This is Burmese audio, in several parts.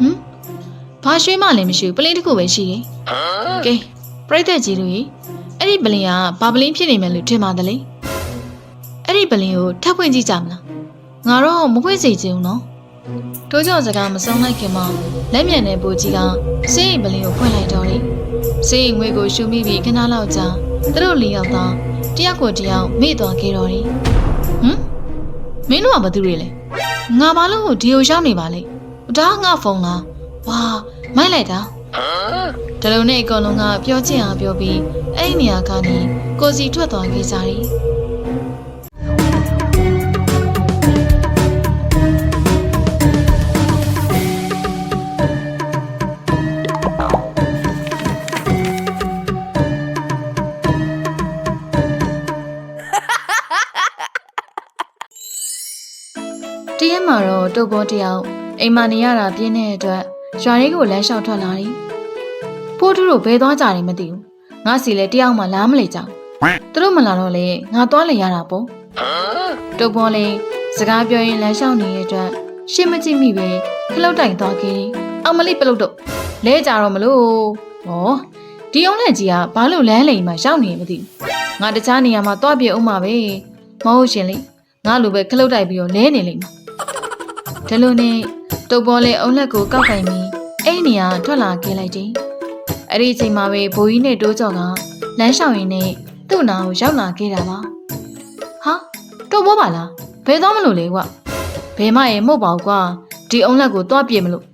ဟမ်ဘာရွှေမှလည်းမရှိဘူးပလင်းတစ်ခုပဲရှိတယ်ကဲပြိတ္တကြီးတို့ရေအဲ့ဒီပလင်းကဘာပလင်းဖြစ်နေမယ်လို့ထင်ပါတယ်လေအဲ့ဒီပလင်းကိုထပ်ဖွင့်ကြည့်ကြမလားငါတော့မဖွင့်စေချင်ဘူးနော်တိုးကြောစကားမဆုံးလိုက်ခင်မှာလက်မြန်တဲ့ဘူကြီးကစေးအိမ်ပလင်းကိုဖွင့်လိုက်တော့လေစေးအိမ်ငွေကိုရှူမိပြီးခဏလောက်ကြာသူတို့လေးယောက်သားတယောက်ကိုတယောက်မေ့သွားခဲ့တော့တယ်ဟမ်မင်းတို့ကဘာသူတွေလဲငါဘာလို့ဒီကိုရောက်နေပါလဲ ဒါကငါဖုန်းလားဝါမိုက်လိုက်တာဒါလုံးနဲ့အကောင်လုံးကပြောချင်အောင်ပြောပြီးအဲ့ဒီနေရာကနေကိုစီထွက်သွားခဲ့ကြတယ်တရက်မှာတော့တုတ်ဘောတယောက် အိမ်မနေရတာပြင်းတဲ့အတွက်ရွာလေးကိုလမ်းလျှောက်ထွက်လာတယ်ဖိုးထူးတို့ဘယ်သွားကြတယ်မသိဘူးငါစီလဲတယောက်မှလားမလေကြဘူးသူတို့မလာတော့လေငါသွားလေရတာပေါ့တုတ်ဘောလေးစကားပြောရင်လမ်းလျှောက်နေတဲ့အတွက်ရှင်းမကြည့်မိပဲခလုတ်တိုင်သွားခဲ့တယ်အောင်မလေးပလုတ်တော့လဲကြတော့မလို့ဟောဒီအောင်လက်ကြီးကဘာလို့လမ်းလိမ်မှာရောက်နေမသိဘူးငါတခြားနေရာမှာသွားပြေအောင်မှာပဲမဟုတ်ရှင်လေငါလိုပဲခလုတ်တိုက်ပြီးတော့လဲနေလိမ့်မယ်ဒါလိုနဲ့ တုပ်ပေါ်လေးအုံလက်ကိုကောက်ကင်ပြီးအဲ့ဒီနေရာထွက်လာခဲ့လိုက်တယ်။အဲ့ဒီအချိန်မှာပဲဘိုးကြီးနဲ့တိုးကြော်ကလမ်းလျှောက်ရင်းနဲ့သူ့နာကိုရောက်လာခဲ့တာပါ။ဟာတုပ်ပေါ်ပါလားဘယ်သွားမလို့လဲကွ။ဘယ်မှရေမဟုတ်ပါဘူးကွာဒီအုံလက်ကိုသွားပြေမလို့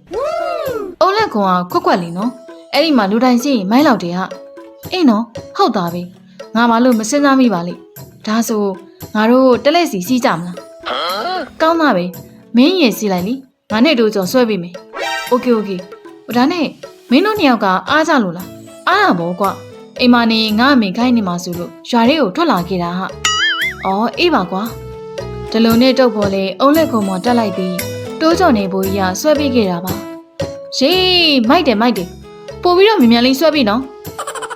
အုံလက်ကောင်ကခွက်ခွက်လေးနော်။အဲ့ဒီမှာလူတိုင်းစီမိုင်းလောက်တယ်ဟာ။အေးနော်ဟုတ်သားပဲ။ငါမလို့မစင်စားမိပါလိမ့်။ဒါဆိုငါတို့တက်လက်စီစီးကြမလား။ကောင်းသားပဲ။မင်းရင်စီလိုက်လी ငါနဲ့တို့ကြော်ဆွဲပေးမယ်โอเคโอเคဟိုဒါနဲ့မင်းတို့နှစ်ယောက်ကအားကြလို့လားအားတာဗောကွာအိမ်မနေငါအမေခိုင်းနေမှာဆိုလို့ရွာလေးကိုထွက်လာခဲ့တာဟာအော်အေးပါကွာဒလုံနဲ့တုတ်ပေါ်လေအုံးလက်ကုံပေါ်တက်လိုက်ပြီးတိုးကြော်နေဖို့ကြီးကဆွဲပေးခဲ့တာပါရေးမိုက်တယ်မိုက်တယ်ပို့ပြီးတော့မြန်မြန်လေးဆွဲပြီးနော်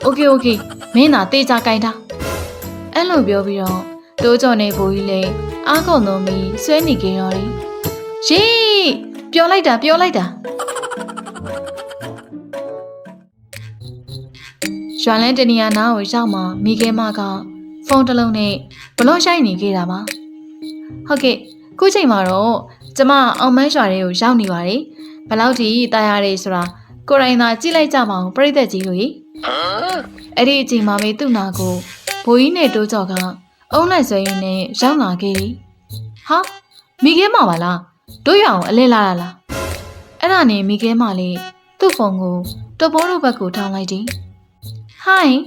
โอเคโอเคမင်းသာတေးကြကြိုင်းတာအဲ့လိုပြောပြီးတော့တိုးကြော်နေဖို့ကြီးလေအားကုန်သုံးပြီးဆွဲနေကြတော့တယ် ရေ ပြောလိုက်တာပြောလိုက်တာရွှန်လဲတနီယာနာကိုရောက်မှမိခဲမကဖုန်းတစ်လုံးနဲ့ဘလော့ရှိုက်နေခဲ့တာပါဟုတ်ကဲ့ခုချိန်မှာတော့ကျမအောင်မန်းရွာတွေကိုရောက်နေပါတယ်ဘယ်လောက်ထိတားရတယ်ဆိုတာကိုယ်တိုင်သာကြည့်လိုက်ကြပါဦးပြိသက်ကြီးတို့ရေအဲ့ဒီအချိန်မှာပဲသူ့နာကိုဘိုးကြီးနဲ့တိုးကြော်ကအုံးလိုက်ဆွဲရင်းနဲ့ရောက်လာခဲ့တယ်ဟာမိခဲမပါလား တို့ရအောင်အလဲလာတာလားအဲ့ဒါနဲ့မိခဲမလေးသူ့ဖုန်းကိုတော်ဘောတို့ဘက်ကိုထောင်းလိုက်တယ်ဟိုင်း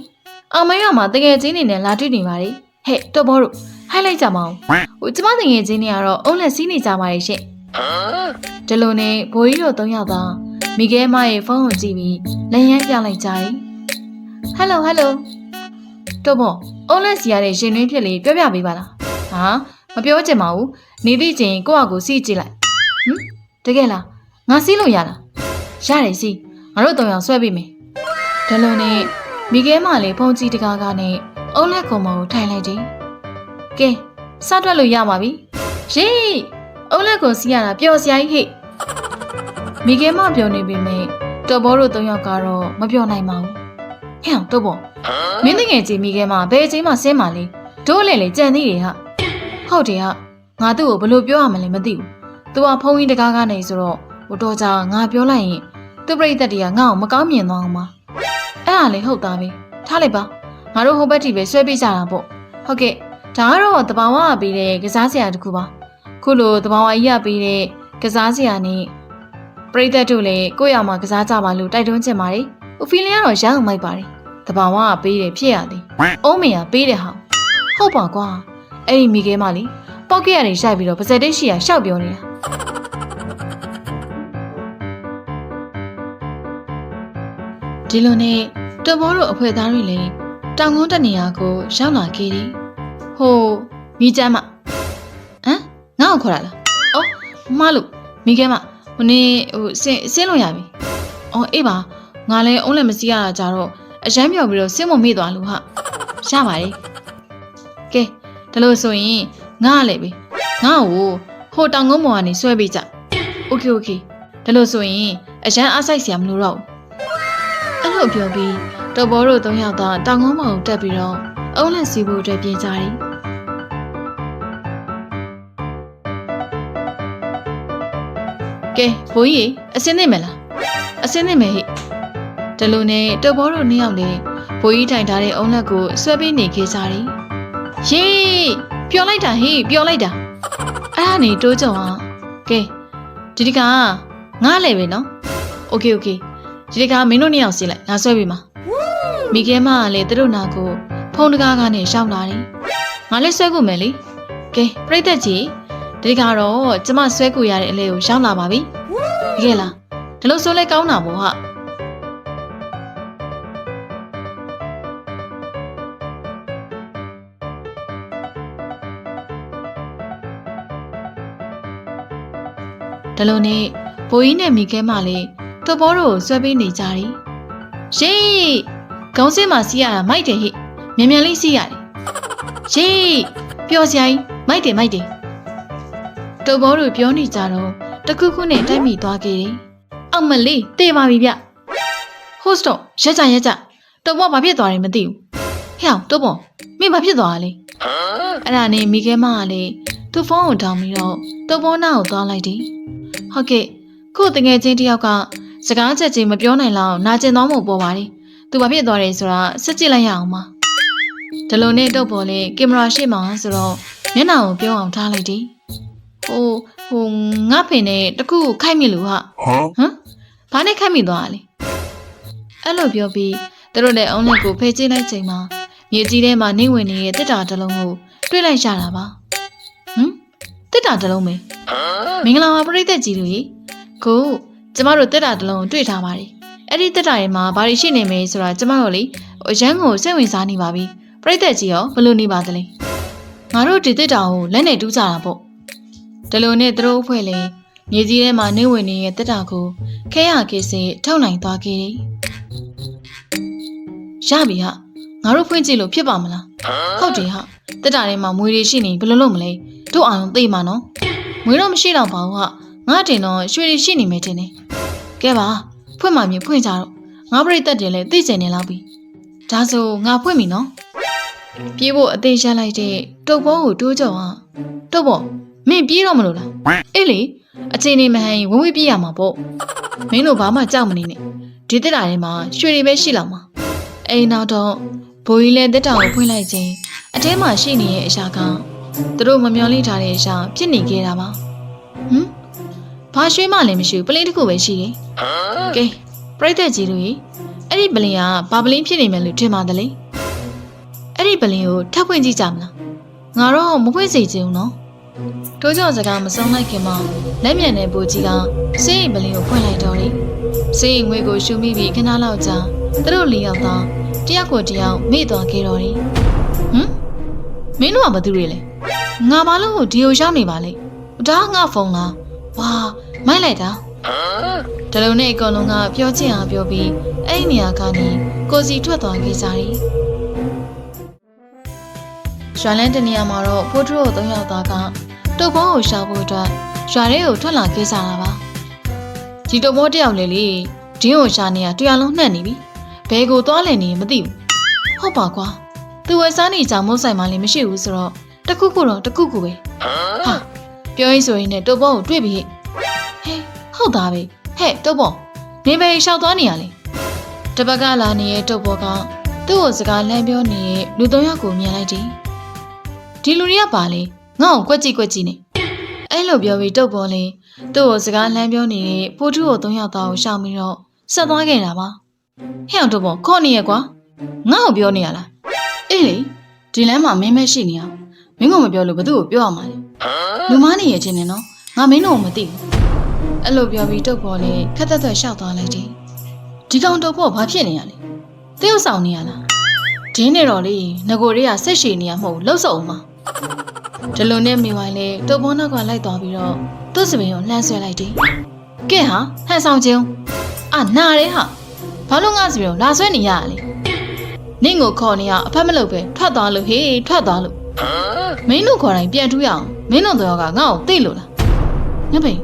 အောင်မရမှာတကယ်ချင်းနေနဲ့လာတွေ့နေပါလေဟဲ့တော်ဘောတို့ဟိုင်းလိုက်ကြမအောင်ဟိုကျမတကယ်ချင်းနေကတော့အုံးလက်စီးနေကြပါရဲ့ရှင့်ဒီလိုနဲ့ဘိုးကြီးတို့သုံးယောက်သာမိခဲမရဲ့ဖုန်းကိုကြည့်ပြီးလက်ရမ်းပြလိုက်ကြတယ်ဟယ်လိုဟယ်လိုတော်ဘောအုံးလက်စီရတဲ့ရှင်တွင်းဖြစ်လေပြောပြပေးပါလားဟာမပြောချင်ပါဘူး နေသည့်ချိန်ကိုယ့်အကူစီးကြည့်လိုက်ဟမ်တကယ်လားငါစီးလို့ရလားရတယ်စီးငါတို့တောင်အောင်ဆွဲပေးမယ်ဒါလုံးနဲ့မိခဲမလေးဖုန်ကြီးတကားကားနဲ့အုံးလက်ကုံမကိုထိုင်လိုက်တယ်ကဲစထွက်လို့ရပါပြီရေအုံးလက်ကုံစီးရတာပျော်စရာကြီးဟိမိခဲမပြောနေပြီမဲ့တော်ဘောတို့သုံးယောက်ကတော့မပြောနိုင်ပါဘူးဟဲ့အောင်တော်ဘောမင်းတငယ်ကြီးမိခဲမဘယ်အချိန်မှဆင်းပါလေတို့လည်းလေကြံသေးတယ်ဟာဟုတ်တယ်ဟာ ငါသူ့ကိုဘယ်လိုပြောရမလဲမသိဘူး။ तू ကဖုန်းကြီးတကားကနေဆိုတော့ဟိုတော့ကြာငါပြောလိုက်ရင်သူ့ပြိတ္တတွေကငါ့ကိုမကောင်းမြင်သွားအောင်ပါ။အဲ့ဒါလေဟုတ်သားပဲ။ထားလိုက်ပါ။ငါတို့ဟိုဘက်တီပဲဆွဲပေးကြတာပေါ့။ဟုတ်ကဲ့။ဒါကတော့တဘာဝကပေးတဲ့ကစားစရာတစ်ခုပါ။ခုလိုတဘာဝကြီးကပေးတဲ့ကစားစရာနဲ့ပြိတ္တတို့လည်းကိုယ့်ရမှာကစားကြပါလို့တိုက်တွန်းချင်ပါတယ်။ဟိုဖီလင်ကတော့ရအောင်မိုက်ပါတယ်။တဘာဝကပေးတယ်ဖြစ်ရသည်။အုံးမင်ကပေးတယ်ဟာ။ဟုတ်ပါကွာ။အဲ့ဒီမိခဲမလေး ပေါက်ကရနေရှိုက်ပြီးတော့ပါဇက်တိတ်ရှိရရှောက်ပြောနေတာဒီလိုနဲ့တဘောတို့အဖွဲသားတွေလည်းတောင်ကုန်းတနေရာကိုရောက်လာခဲ့တယ်။ဟိုမိကျမ်းမဟမ်ငါ့ကိုခေါ်လာလား။အော်မလို့မိခဲမဟိုနေ့ဟိုဆင်းဆင်းလို့ရပြီ။အော်အေးပါငါလည်းအုံးလည်းမစီးရတာကြတော့အရမ်းပြော်ပြီးတော့ဆင်းမမေ့သွားလို့ဟာ။ရပါတယ်။ကဲဒါလို့ဆိုရင် ငါကလည်းပဲငါ့ကိုဟိုတောင်ကုန်းပေါ်ကနေဆွဲပေးကြ။ Okay okay ဒါလို့ဆိုရင်အရန်အားဆိုင်စရာမလိုတော့ဘူးအဲ့လိုပြောပြီးတော်ဘောတို့သုံးယောက်သာတောင်ကုန်းပေါ်ကိုတက်ပြီးတော့အုံးလက်စီးဖို့အတွက်ပြင်ကြတယ်ကဲဘိုးကြီးအစင်းနေမလားအစင်းနေမယ်ဟိဒီလိုနဲ့တော်ဘောတို့နှစ်ယောက်လည်းဘိုးကြီးထိုင်ထားတဲ့အုံးလက်ကိုဆွဲပေးနေခဲ့ကြတယ်ယေး ပျော်လိုက်တာဟိပျော်လိုက်တာအဲ့ဒါနေတိုးကြုံအောင်ကဲဒီဒီကငားလေပဲနော်โอเคโอเคဒီဒီကမင်းတို့နှစ်ယောက်စီးလိုက်ငါဆွဲပေးမှာမိခဲမကလည်းသူတို့နာကိုဖုန်းတကားကနေရှောက်လာတယ်ငါလည်းဆွဲကူမယ်လေကဲပြိတ္တကြီးဒီဒီကတော့ကျမဆွဲကူရတဲ့အလေးကိုရှောက်လာပါပြီဒီကဲလားဒီလိုဆိုလဲကောင်းတာပေါ့ဟာ ဒီလိုနဲ့ဘိုးကြီးနဲ့မိခဲမလေးတော်ဘောတို့ကိုဆွဲပေးနေကြတယ်။ရှေးခေါင်းစင်းမှာစီးရတာမိုက်တယ်ဟိမြန်မြန်လေးစီးရတယ်။ရှေးပျော်စရာကြီးမိုက်တယ်မိုက်တယ်။တော်ဘောတို့ပြောနေကြတော့တခုခုနဲ့တိုက်မိသွားခဲ့တယ်။အောက်မလေးတေးပါပြီဗျ။ host တော့ရက်ကြရက်ကြတော်ဘောဘာဖြစ်သွားတယ်မသိဘူး။ဟဲ့အောင်တော်ဘောမင်းဘာဖြစ်သွားတာလဲ။အဲ့ဒါနဲ့မိခဲမကလည်း သူ့ဖုန်းကိုတောင်းပြီးတော့တော်ဘောနာကိုသွားလိုက်တယ်။ဟုတ်ကဲ့ခုတငယ်ချင်းတယောက်ကစကားချက်ချင်းမပြောနိုင်လောက်နာကျင်သွားမှုပေါ်ပါတယ်။သူဘာဖြစ်သွားတယ်ဆိုတာစစ်ကြည့်လိုက်ရအောင်ပါ။ဒီလိုနဲ့တော့ပေါ်လေကင်မရာရှေ့မှာဆိုတော့မျက်နှာကိုပြောအောင်ထားလိုက်တယ်။ဟိုဟိုငါဖင်နဲ့တခုခိုက်မိလို့ဟာ Huh? ဟမ်ဘာနဲ့ခိုက်မိသွားတာလဲ။အဲ့လိုပြောပြီးသူတို့လည်းအုံးလက်ကိုဖယ်ကြည့်လိုက်ချိန်မှာမြေကြီးထဲမှာနေဝင်နေတဲ့တစ်တာတစ်လုံးကိုတွေ့လိုက်ရတာပါ။ဟမ် တစ်တာတစ်လုံးပဲမင်္ဂလာပါပရိသတ်ကြီးတို့ရေခုကျမတို့တက်တာတစ်လုံးတွေ့ထားပါတယ်အဲ့ဒီတက်တာတွေမှာဘာတွေရှိနေမလဲဆိုတာကျမတို့လေအရန်ကိုစိတ်ဝင်စားနေပါပြီပရိသတ်ကြီးရောဘယ်လိုနေပါသလဲငါတို့ဒီတက်တာကိုလက်နဲ့တူးကြတာပေါ့ဒီလိုနဲ့သူတို့အဖွဲ့လေမြေကြီးထဲမှာနေဝင်နေတဲ့တက်တာကိုခဲရကေစင်ထုတ်နိုင်သွားခဲ့တယ်ရပြီဟာ ငါတို့ဖွင့်ကြည့်လို့ဖြစ်ပါမလားဟုတ်တယ်ဟာတက်တာထဲမှာမွေတွေရှိနေဘယ်လိုလုပ်မလဲတို့အောင်သိမှာနော်မွေးတော့မရှိတော့ပါဘူးဟာငါတင်တော့ရွှေတွေရှိနေမယ်တင်တယ်ကဲပါဖွင့်မှမြေဖွင့်ကြတော့ငါပြိတ္တတယ်လဲသိကျင်နေလောက်ပြီဒါဆိုငါဖွင့်ပြီနော်ပြေးဖို့အသေးရလိုက်တဲ့တုတ်ဘောကိုတိုးကြော်ဟာတုတ်ဘောမင်းပြေးတော့မလို့လားအေးလေအချိန်နေမဟန်ရင်ဝင်ဝေးပြေးရမှာပေါ့မင်းတို့ဘာမှကြောက်မနေနဲ့ဒီတက်တာထဲမှာရွှေတွေပဲရှိလောက်မှာအိမ်နောက်တော့ ဘိုးကြီးလည်းတက်တာကိုဖွင့်လိုက်ခြင်းအထဲမှာရှိနေတဲ့အရာကသူတို့မမျော်လင့်ထားတဲ့အရာဖြစ်နေခဲ့တာပါဟမ်ဘာရွှေမှလည်းမရှိဘူးပလင်းတစ်ခုပဲရှိတယ်ကဲပြိတ္တကြီးတို့ရေအဲ့ဒီပလင်းကဘာပလင်းဖြစ်နေမယ်လို့ထင်ပါတယ်လေအဲ့ဒီပလင်းကိုထပ်ဖွင့်ကြည့်ကြမလားငါတော့မဖွင့်စေချင်ဘူးနော်တိုးကြောင်စကားမဆုံးလိုက်ခင်မှာလက်မြန်တဲ့ဘူကြီးကစေးရင်ပလင်းကိုဖွင့်လိုက်တော့တယ်စေးရင်ငွေကိုရှူမိပြီးခဏလောက်ကြာသူတို့လေးယောက်သား တယောက်ကိုတယောက်မေ့သွားခဲ့တော့တယ်ဟမ်မင်းတို့ကဘာသူတွေလဲငါဘာလို့ဒီကိုရောက်နေပါလဲဒါကငါဖုန်းလားဝါမိုက်လိုက်တာဒီလိုနဲ့အကောင်လုံးကပြောချင်အောင်ပြောပြီးအဲ့ဒီနေရာကနေကိုစီထွက်သွားခဲ့ကြတယ်ရွာလန်းတနေရာမှာတော့ဖိုးထရိုးသုံးယောက်သားကတုတ်ဘောကိုရှာဖို့အတွက်ရွာထဲကိုထွက်လာခဲ့ကြတာပါဒီတုတ်ဘောတယောက်လေလေဒင်းကိုရှာနေရတရားလုံးနှက်နေပြီ ဘယ်ကိုသွားလဲနေမသိဘူးဟုတ်ပါကွာသူဝယ်စားနေကြမုတ်ဆိုင်မှလည်းမရှိဘူးဆိုတော့တခုခုတော့တခုခုပဲဟာပြောရင်ဆိုရင်လည်းတုတ်ဘောကိုတွေ့ပြီဟဲ့ဟုတ်သားပဲဟဲ့တုတ်ဘောနေပဲရှောက်သွားနေရလေတပတ်ကလာနေတဲ့တုတ်ဘောကသူ့ကိုစကားလမ်းပြောနေတဲ့လူသုံးယောက်ကိုမြင်လိုက်တယ်ဒီလူတွေကပါလေငါ့ကိုကွက်ကြည့်ကွက်ကြည့်နေအဲ့လိုပြောပြီးတုတ်ဘောလေသူ့ကိုစကားလမ်းပြောနေတဲ့ဖိုးထုကိုသုံးယောက်သားကိုရှောင်ပြီးတော့ဆက်သွားခဲ့တာပါ ဟဲ့အောင်တုတ်ဘောခေါ့နေရကွာငါ့ကိုပြောနေရလားအေးလေဒီလမ်းမှာမင်းမရှိနေအောင်မင်းကမပြောလို့ဘသူ့ကိုပြောရမှာလဲလူမနေရချင်းနေနော်ငါမင်းတို့ကိုမသိဘူးအဲ့လိုပြောပြီးတုတ်ပေါ်လေခက်သက်သက်ရှောက်သွားလိုက်တယ်ဒီကောင်တုတ်ပေါ်ဘာဖြစ်နေရလဲသရုပ်ဆောင်နေရလားဒင်းနေတော့လေငကိုတွေကဆက်ရှည်နေရမဟုတ်လှုပ်ဆောင်မှာဒီလိုနဲ့မိဝိုင်းလေတုတ်ပေါ်နောက်ကလိုက်သွားပြီးတော့သူ့စပင်ကိုလှမ်းဆွဲလိုက်တယ်ကဲဟာဟန်ဆောင်ချင်းအာနာတယ်ဟာ ဘာလို့ငါစပင်ကိုလာဆွဲနေရလဲနင့်ကိုခေါ်နေရအဖက်မလုပ်ပဲထွက်သွားလို့ဟေးထွက်သွားလို့မင်းတို့ခေါ်တိုင်းပြန်ထူးရအောင်မင်းတို့တော့ကငါ့ကိုသိလို့လားညပိန်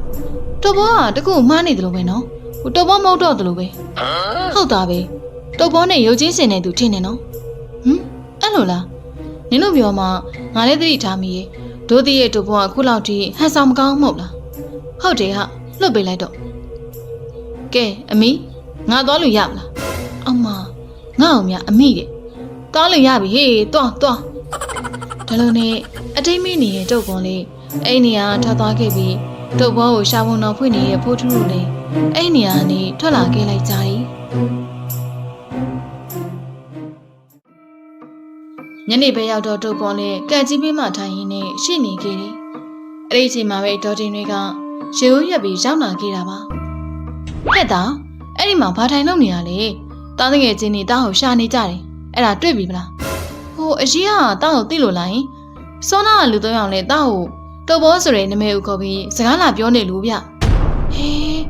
တော်ဘောကတကူမှားနေတယ်လို့ပဲနော်ဟဟိုတုပ်ဘောမဟုတ်တော့သလိုပဲဟုတ်တာပဲတုပ်ဘောနဲ့ရုပ်ချင်းစင်နေသူထင်နေနော်ဟမ်အဲ့လိုလားနင်တို့ပြောမှငါလည်းသတိထားမိရဲ့ဒိုးသေးရဲ့တုပ်ဘောကအခုလောက်ထိဟန်ဆောင်မကောင်းမဟုတ်လားဟုတ်တယ်ဟာလွတ်ပေးလိုက်တော့ကဲအမီ ငါသွားလို့ရမလားအမငါ့အောင်မြအမိတဲ့သွားလို့ရပြီဟေးသွားသွားဒါလိုနဲ့အတိတ်မိနေတဲ့တုပ်ဘောလေးအဲ့နေရာထွက်သွားခဲ့ပြီးတုပ်ဘောကိုရှာဝန်တော်ဖွင့်နေတဲ့ဖိုးထူးတို့လည်းအဲ့နေရာကနေထွက်လာခဲ့လိုက်ကြတယ်ညနေပဲရောက်တော့တုပ်ဘောလေးကံကြီးပေးမှထိုင်ရင်းနဲ့ရှိနေခဲ့တယ်အဲ့ဒီအချိန်မှာပဲဒေါ်တင်တွေကရေဦးရက်ပြီးရောက်လာခဲ့တာပါဟဲ့တာ အဲ့ဒီမှာဘာထိုင်လုပ်နေရလဲတားတငယ်ချင်းတွေတားကိုရှာနေကြတယ်အဲ့ဒါတွေ့ပြီမလားဟိုအကြီးကတားကိုသိလို့လားယင်စောနာကလူသုံးယောက်နဲ့တားကိုတုပ်ဘောဆိုတဲ့နာမည်ကိုခေါ်ပြီးစကားလာပြောနေလို့ဗျဟေး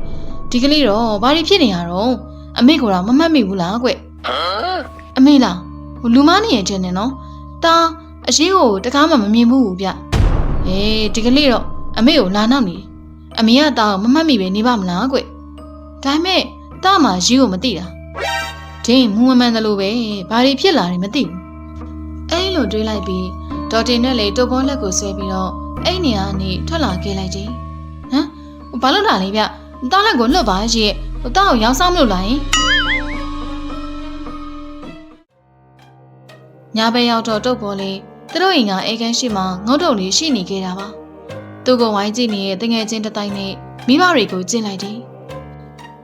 ဒီကလေးတော့ဘာတွေဖြစ်နေရတော့အမေကတော့မမှတ်မိဘူးလားကွအမေလားဟိုလူမနေရတဲ့နဲ့နော်တားအရှိကိုတကားမှမမြင်ဘူးဗျဟေးဒီကလေးတော့အမေကိုလာနောက်နေတယ်အမေကတားကိုမမှတ်မိပဲနေပါမလားကွဒါပေမဲ့ တားမှရီကိုမသိတာဒင်းမူမမှန်တယ်လို့ပဲဘာတွေဖြစ်လာတယ်မသိဘူးအဲ့လိုတွေးလိုက်ပြီးဒေါ်တင်နဲ့လေတုပ်ဘောလက်ကိုဆွဲပြီးတော့အဲ့နေရာကနေထွက်လာခဲ့လိုက်တယ်ဟမ်ဟိုဘာလို့လာလဲဗျတားလက်ကိုလွတ်ပါရဲ့ဟိုတားကိုရောင်းစားမလို့လားယင်ညာဘက်ရောက်တော့တုပ်ဘောလေးသူတို့အိမ်ကအေကန်းရှိမှငုတ်တုံလေးရှိနေခဲ့တာပါသူ့ကိုဝိုင်းကြည့်နေတဲ့တငယ်ချင်းတစ်တိုင်းနဲ့မိဘတွေကိုကြည့်လိုက်တယ်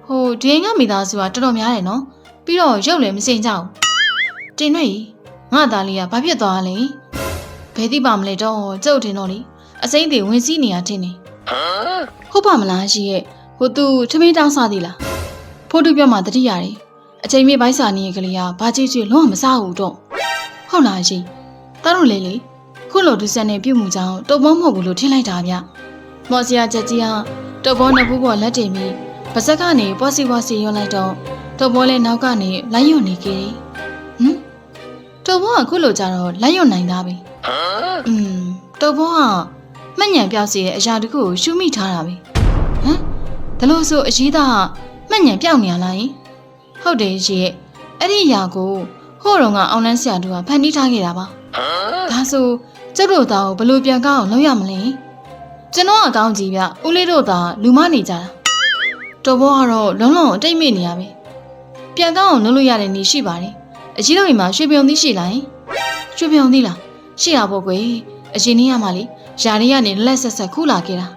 ဟိုဒီအိမ်ကမိသားစုကတော်တော်များတယ်နော်ပြီးတော့ရုပ်လည်းမစင်ကြဘူးတင်ရွေ့ငါသားလေးကဘာဖြစ်သွားလဲဘယ်သိပါမလဲတော့ကျုပ်တင်တော့လေအစိမ့်တွေဝင်စီးနေရတင်နေဟုတ်ပါမလားရှိရဲ့ဟိုသူထမင်းတောင်းစားသေးလားဖိုးတူပြောမှတတိရတယ်အချိန်မြေဘိုင်းစာနေကလေးကဘာကြည့်ကြည့်လုံးဝမစားဘူးတော့ဟုတ်လားရှင်တတို့လေလေခုလိုဒုစက်နဲ့ပြုတ်မှုကြောင့်တုံမမဟုတ်ဘူးလို့ထင်လိုက်တာဗျမော်စရာချက်ကြီးကတုံဘောနှစ်ဖူးပေါ်လက်တင်ပြီး ပါဇက်ကနေပွားစီပွားစီရွလိုက်တော့တုံဘောလည်းနောက်ကနေလိုက်ရွနေခဲ့တယ်ဟမ်တုံဘောကခုလိုကြတော့လိုက်ရွနိုင်သားပဲอืมတုံဘောကမှတ်ညံပြောက်စီရဲ့အရာတခုကိုရှုမိထားတာပဲဟမ်ဒါလို့ဆိုအရေးသားကမှတ်ညံပြောက်နေရလားယင်ဟုတ်တယ်ရှိရဲ့အဲ့ဒီအရာကိုဟို့တော့ကအောင်လန်းဆရာတို့ကဖန်တီးထားခဲ့တာပါဒါဆိုကျုပ်တို့သားကိုဘယ်လိုပြန်ကောင်းအောင်လုပ်ရမလဲကျွန်တော်အကောင်းကြီးဗျဦးလေးတို့သားလူမနေကြတာ တော်ဘောကတော့လုံးလုံးအတိတ်မိနေရပဲပြန်ကောင်းအောင်လုပ်လို့ရတဲ့နေရှိပါတယ်အကြီးတော်အိမ်မှာရွှေပြုံသီးရှိလားယင်ရွှေပြုံသီးလားရှိရဖို့ကွယ်အရင်နေ့ရမှလေယာရီကနေလက်ဆက်ဆက်ခုလာခဲ့တာ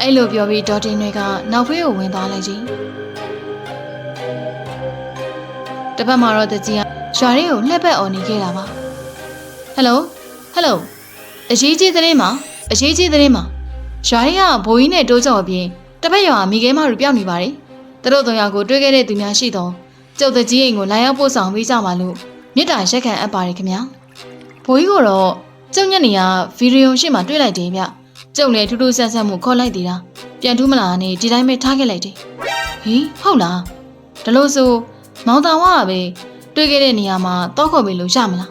အဲ့လိုပြောပြီးဒေါ်တင်တွေကနောက်ဖေးကိုဝင်သွားလိုက်ကြီးတစ်ပတ်မှာတော့တကြီးကရွာရီကိုလှက်ပတ်អော်နေခဲ့တာပါဟယ်လိုဟယ်လိုအရေးကြီးသတင်းမှာအရေးကြီးသတင်းမှာရွာရီကဘိုးကြီးနဲ့တိုးကြော်အပြင် တစ်ပတ်ရွာမိခဲမတို့ပြောင်းနေပါတယ်သူတို့သုံးယောက်ကိုတွေ့ခဲ့တဲ့သူများရှိတော့ကျုပ်တကြီးအိမ်ကိုလာရောက်ပို့ဆောင်ပေးကြပါလို့မြစ်တာရက်ခံအပ်ပါတယ်ခင်ဗျာဘိုးကြီးကတော့ကျုံညက်နေရဗီဒီယိုရှေ့မှာတွေ့လိုက်တယ်ဗျကျုံလည်းထူးထူးဆန်းဆန်းမှုခေါ်လိုက်သေးတာပြန်ထူးမလာနဲ့ဒီတိုင်းပဲထားခဲ့လိုက်တယ်ဟေးဟုတ်လားဒါလို့ဆိုမောင်တာဝကပဲတွေ့ခဲ့တဲ့နေရာမှာတောက်ခေါ်ပေးလို့ရမလား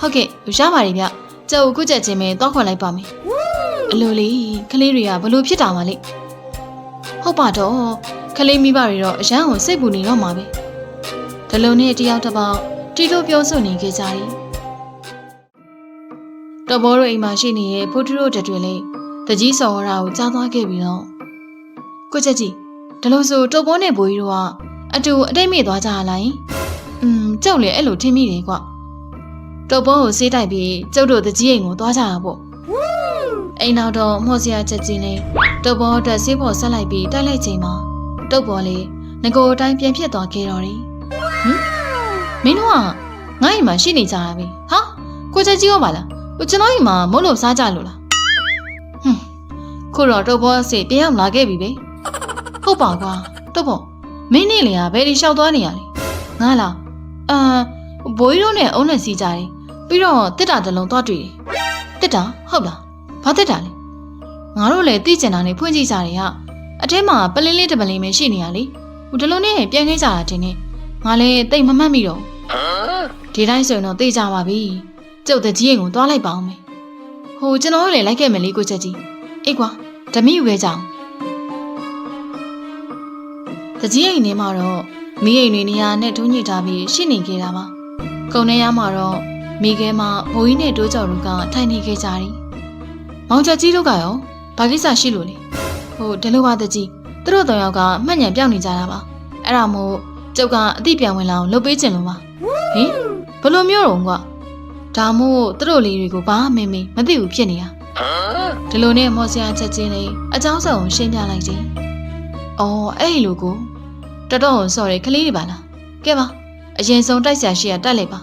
ဟုတ်ကဲ့ရပါတယ်ဗျကျုပ်ခုချက်ချင်းပဲတောက်ခေါ်လိုက်ပါမယ်အလိုလေးကလေးတွေကဘလို့ဖြစ်တာမှလဲ ဟုတ်ပါတော့ကလေးမိဘတွေတော့အရန်ကိုစိတ်ပူနေတော့မှာပဲဒလုံနဲ့တယောက်တစ်ပေါက်တီလိုပြောဆိုနေခဲ့ကြတယ်တော်ဘောတို့အိမ်မှာရှိနေတဲ့ဖိုးထူးတို့တတွေလေးတကြီးစော်ရတာကိုကြားသွားခဲ့ပြီးတော့ကိုချက်ကြီးဒါလို့ဆိုတော်ဘောနဲ့ဘိုးကြီးတို့ကအတူအတိတ်မိသွားကြရလားယင်อืมကြောက်လေအဲ့လိုထင်မိတယ်ကွတော်ဘောကိုစေးတိုက်ပြီးကျုပ်တို့တကြီးအိမ်ကိုသွားကြတာပေါ့ အိမ်နောက်တော့မော်စရာချက်ကြီးလေးတော်ဘောအတွက်ဆေးပေါ်ဆက်လိုက်ပြီးတိုက်လိုက်ချိန်မှာတုတ်ပေါ်လေးငကိုအတိုင်းပြန်ဖြစ်သွားခဲ့တော့တယ်ဟင်မင်းတို့ကငါ့အိမ်မှာရှိနေကြတာပဲဟာကိုချက်ကြီးရောပါလားကိုကျွန်တော်အိမ်မှာမုတ်လို့စားကြလို့လားဟွန်းခုတော့တုတ်ဘောစီတယောက်လာခဲ့ပြီပဲဟုတ်ပါကွာတုတ်ဘောမင်းနေလေကဘယ်ဒီလျှောက်သွားနေရလဲငါလားအာဘိုးကြီးတို့နဲ့အုံးနဲ့စီကြတယ်ပြီးတော့တစ်တာတစ်လုံးသွားတွေ့တယ်တစ်တာဟုတ်လား ဘာတစ်တာလဲငါတို့လည်းသိကျင်တာနဲ့ဖွင့်ကြည့်ကြတယ်ကအထဲမှာပလင်းလေးတစ်ပလင်းပဲရှိနေရလေဟိုဒီလိုနဲ့ပြန်ခဲ့ကြတာတင်နေငါလည်းတိတ်မမှတ်မိတော့ဒီတိုင်းဆိုရင်တော့သိကြပါပြီကျုပ်တကြီးရင်ကိုသွားလိုက်ပါအောင်မယ်ဟိုကျွန်တော်တို့လည်းလိုက်ခဲ့မယ်လေကိုချက်ကြီးအေးကွာဓမိယူခဲ့ကြအောင်တကြီးအိမ်ထဲမှာတော့မိအိမ်တွေနေရာနဲ့ထုံးညစ်ထားပြီးရှိနေခဲ့တာပါကုံထဲရမှာတော့မိခဲမှာဘိုးကြီးနဲ့တိုးကြော်တို့ကထိုင်နေခဲ့ကြတယ် မောင်ချက်ကြီးတို့ကရောဘာကိစ္စရှိလို့လဲဟိုဒီလိုပါတကြီးသူတို့တောင်ယောက်ကမှတ်ညံပြောင်းနေကြတာပါအဲ့ဒါမို့ကျုပ်ကအတိပြန်ဝင်လာအောင်လုပ်ပေးခြင်းလို့ပါဟင်ဘယ်လိုမျိုးတော့ကွာဒါမို့သူတို့လေးတွေကိုဘာမှမမေးမသိဘူးဖြစ်နေတာဒီလိုနဲ့မော်စရာချက်ချင်းလေးအเจ้าဆောင်ကိုရှင်းပြလိုက်တယ်အော်အဲ့ဒီလိုကိုတော်တော်ဆော်ရယ်ကလေးတွေပါလားကဲပါအရင်ဆုံးတိုက်ဆရာရှိရတက်လိုက်ပါ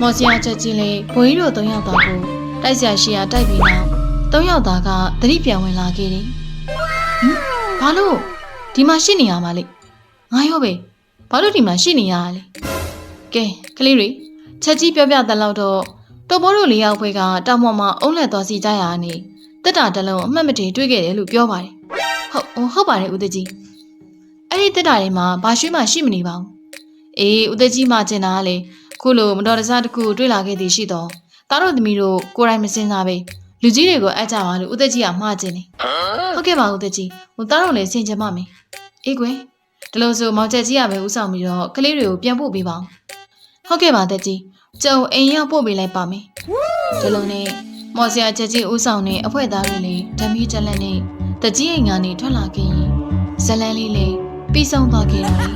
မော်စရာချက်ချင်းလေးဘွေးတို့သုံးယောက်သားကို တိုက်ဆရာရှိရတိုက်ပြီးနောက်သုံးယောက်သားကသတိပြန်ဝင်လာခဲ့တယ်ဟင်ဘာလို့ဒီမှာရှိနေရမှာလေငါရောပဲဘာလို့ဒီမှာရှိနေရတာလဲကဲကလေးတွေချက်ကြီးပြောပြတဲ့လောက်တော့တော်ဘောတို့လေးယောက်ဘွဲကတောင်ပေါ်မှာအုံးလက်သွားစီကြရတာနေတက်တာတစ်လုံးအမှတ်မတည်တွေ့ခဲ့တယ်လို့ပြောပါတယ်ဟုတ်ဟုတ်ပါတယ်ဦးတကြီးအဲ့ဒီတက်တာတွေမှာဘာရွှေမှရှိမနေပါဘူးအေးဦးတကြီးမှကျင်တာကလေခုလိုမတော်တဆတစ်ခုတွေ့လာခဲ့သည်ရှိတော့ တားတို့သမီးတို့ကိုယ်တိုင်မစင်စားပဲလူကြီးတွေကိုအပ်ကြပါလို့ဦးတကြီးကမှားကျင်နေဟုတ်ကဲ့ပါဦးတကြီးဟိုတားတို့လည်းဆင်ကြင်ပါမယ်အေးကွယ်ဒီလိုဆိုမောင်ချက်ကြီးကပဲဥဆောင်ပြီးတော့ကလေးတွေကိုပြန်ပို့ပေးပါအောင်ဟုတ်ကဲ့ပါတက်ကြီးကျုံအိမ်ရောက်ပို့ပေးလိုက်ပါမယ်ဒီလိုနဲ့မော်စရာချက်ကြီးဥဆောင်နဲ့အဖွဲသားတွေလည်းဓမီချက်လက်နဲ့တကြီးအိမ်ကနေထွက်လာခဲ့ရင်ဇလန်းလေးလေးပြီးဆုံးသွားခဲ့ရတယ်